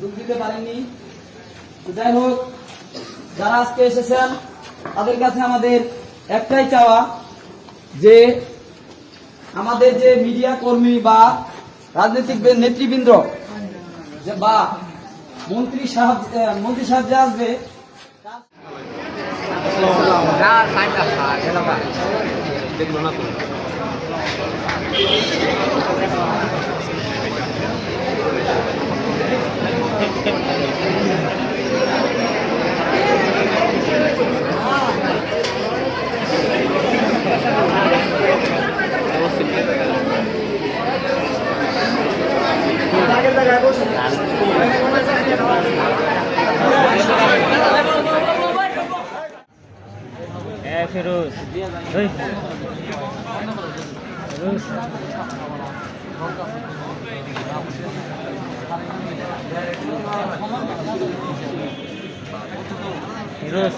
দেখতে পারেননি তো যাই হোক যারা আজকে এসেছেন তাদের কাছে আমাদের একটাই চাওয়া যে আমাদের যে মিডিয়া কর্মী বা রাজনৈতিক নেতৃবৃন্দ যে বা মন্ত্রী সাহেব মন্ত্রী সাহেব যে আসবে তার- ফিরোজ। ফিরোজ। ফিরোজ।